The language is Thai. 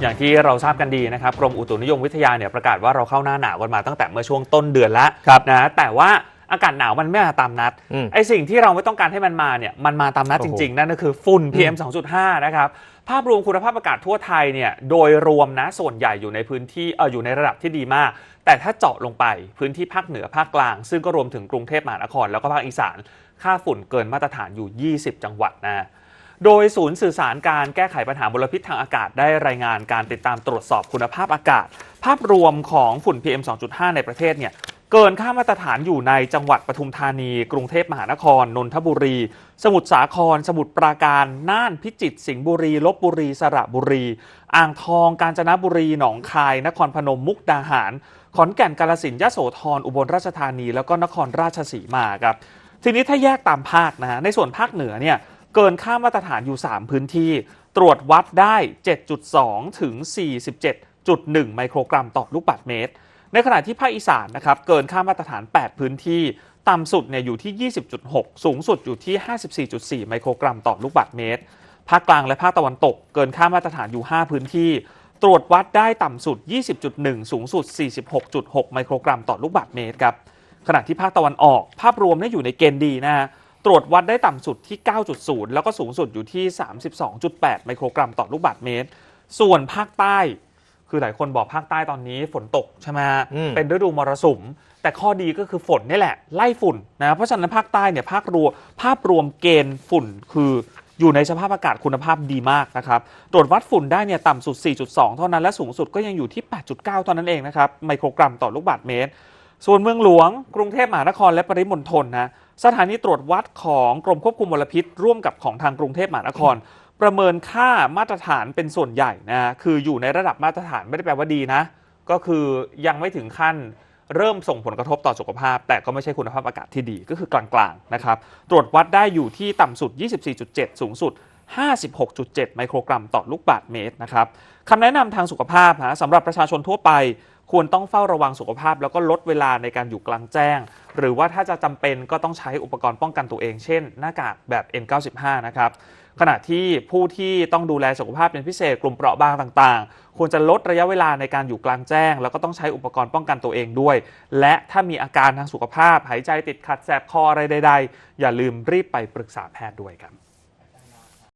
อย่างที่เราทราบกันดีนะครับกรมอุตุนิยมวิทยาเนี่ยประกาศว่าเราเข้าหน้าหนาวกันมาตั้งแต่เมื่อช่วงต้นเดือนแล้วครับนะแต่ว่าอากาศหนาวมันไม่มาตามนัดอืมไอสิ่งที่เราไม่ต้องการให้มันมาเนี่ยมันมาตามนัดโอ้จโหริง ๆ นั่นก็คือฝุ่น PM 2.5 นะครับภาพรวมคุณภาพอากาศทั่วไทยเนี่ยโดยรวมนะส่วนใหญ่อยู่ในพื้นที่เอออยู่ในระดับที่ดีมาก แต่ถ้าเจาะลงไปพื้นที่ภาคเหนือภาคกลาง ซึ่งก็รวมถึงกรุงเทพมหานครแล้วก็ภาคอีสาน ค่าฝุ่นเกินมาตรฐานอยู่ 20 จังหวัดนะ โดยศูนย์สื่อสารการแก้ไขปัญหามลพิษทางอากาศได้รายงานการติดตามตรวจสอบคุณภาพอากาศ ภาพรวมของฝุ่น PM 2.5 ในประเทศเนี่ยเกินค่ามาตรฐานอยู่ในจังหวัดปทุมธานี กรุงเทพมหานคร นนทบุรี สมุทรสาคร สมุทรปราการ น่านพิจิตรสิงห์บุรีลบบุรี สระบุรี อ่างทอง กาญจนบุรี หนองคาย นครพนมมุกดาหาร ขอนแก่นกาฬสินธุ์ยโสธรอุบลราชธานี แล้วก็นครราชสีมาครับทีนี้ถ้าแยกตามภาคนะฮะในส่วนภาคเหนือเนี่ย เกินค่ามาตรฐานอยู่ 3 พื้นที่ ตรวจวัดได้ 7.2 ถึง 47.1 ไมโครกรัมต่อลูกบาศก์เมตร ในขณะที่ภาคอีสานนะครับเกินค่ามาตรฐาน 8 พื้นที่ ต่ำสุดเนี่ยอยู่ที่ 20.6 สูงสุดอยู่ที่ 54.4 ไมโครกรัมต่อลูกบาศก์เมตร ภาคกลางและภาคตะวันตก เกินค่ามาตรฐานอยู่ 5 พื้นที่ ตรวจวัดได้ต่ำสุด 20.1 สูงสุด 46.6 ไมโครกรัมต่อลูกบาศก์เมตรครับขณะที่ภาคตะวันออก ภาพรวมเนี่ยอยู่ในเกณฑ์ดีนะฮะ ตรวจวัดได้ต่ำสุดที่ 9.0 แล้วก็สูงสุดอยู่ที่ 32.8 ไมโครกรัมต่อลูกบาศก์เมตร ส่วนภาคใต้ คือหลายคนบอกภาคใต้ตอนนี้ฝนตกใช่ไหมฮะอืมเป็นฤดูมรสุม แต่ข้อดีก็คือฝนนี่แหละ ไล่ฝุ่นนะ เพราะฉะนั้นภาคใต้เนี่ยภาครวมภาพรวมเกณฑ์ฝุ่นคืออยู่ในสภาพอากาศคุณภาพดีมากนะครับ ตรวจวัดฝุ่นได้เนี่ยต่ำสุด 4.2 เท่านั้น และสูงสุดก็ยังอยู่ที่ 8.9 เท่านั้นเองนะครับ ไมโครกรัมต่อลูกบาศก์เมตร ส่วนเมืองหลวง กรุงเทพมหานครและปริมณฑลนะ สถานีตรวจวัดของกรมควบคุมมลพิษ ร่วมกับของทางกรุงเทพมหานคร ประเมินค่ามาตรฐานเป็นส่วนใหญ่นะคืออยู่ในระดับมาตรฐานไม่ได้แปลว่าดีนะ ก็คือยังไม่ถึงขั้นเริ่มส่งผลกระทบต่อสุขภาพ แต่ก็ไม่ใช่คุณภาพอากาศที่ดีก็คือกลางๆนะครับตรวจวัดได้อยู่ที่ต่ำสุด 24.7 สูงสุด 56.7 ไมโครกรัมต่อลูกบาศก์เมตรนะครับคำแนะนำทางสุขภาพนะสำหรับประชาชนทั่วไป ควรต้องเฝ้าระวังสุขภาพ แล้วก็ลดเวลาในการอยู่กลางแจ้ง หรือว่าถ้าจะจำเป็นก็ต้องใช้อุปกรณ์ป้องกันตัวเอง เช่น หน้ากากแบบ N95 นะครับขณะที่ผู้ที่ต้องดูแลสุขภาพเป็นพิเศษกลุ่มเปราะบางต่างๆ ควรจะลดระยะเวลาในการอยู่กลางแจ้ง แล้วก็ต้องใช้อุปกรณ์ป้องกันตัวเองด้วย และถ้ามีอาการทางสุขภาพ หายใจติดขัดแสบคออะไรใดๆ อย่าลืมรีบไปปรึกษาแพทย์ด้วยครับ